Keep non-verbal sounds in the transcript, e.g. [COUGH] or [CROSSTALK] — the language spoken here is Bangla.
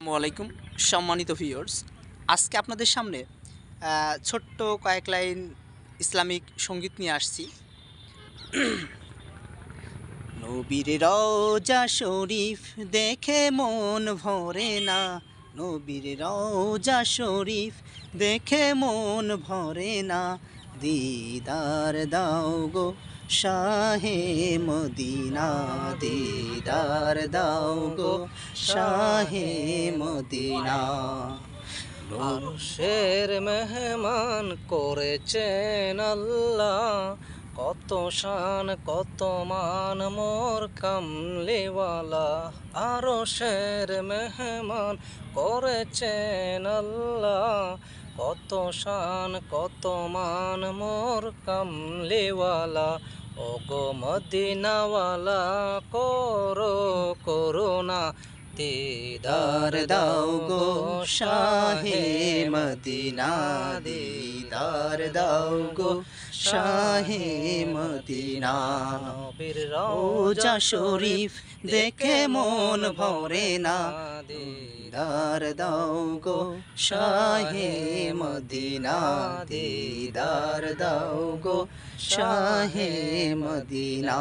আলাইকুম, সম্মানিত ভিউয়ার্স আজকে আপনাদের সামনে ছোট্ট কয়েক লাইন ইসলামিক সংগীত নিয়ে আসছি। [CLEARS THROAT] নবীর রওজা শরীফ দেখে মন ভরে না। নবীর রওজা শরীফ দেখে মন ভরে না। দিদার দাও গো শাহে মদিনা দিদার দাও গো, শাহে মদিনা। আরশের মেহমান করেছেন আল্লাহ, কত শান, কত মান, মোর কামলিওয়ালা। আরও শের মেহমান করেছেন আল্লাহ, কত শান, কত মান, মোর কামলিওয়ালা। ও গো মদিনাওয়ালা করো করোনা দিদার দাও গো শাহে মদিনা দিদার দাও গো শাহে মদিনা। নবীর রোজা শরীফ দেখে মন ভরে না। দিদার দাও গো শাহে মদিনা। দিদার দাও গো শাহে মদিনা।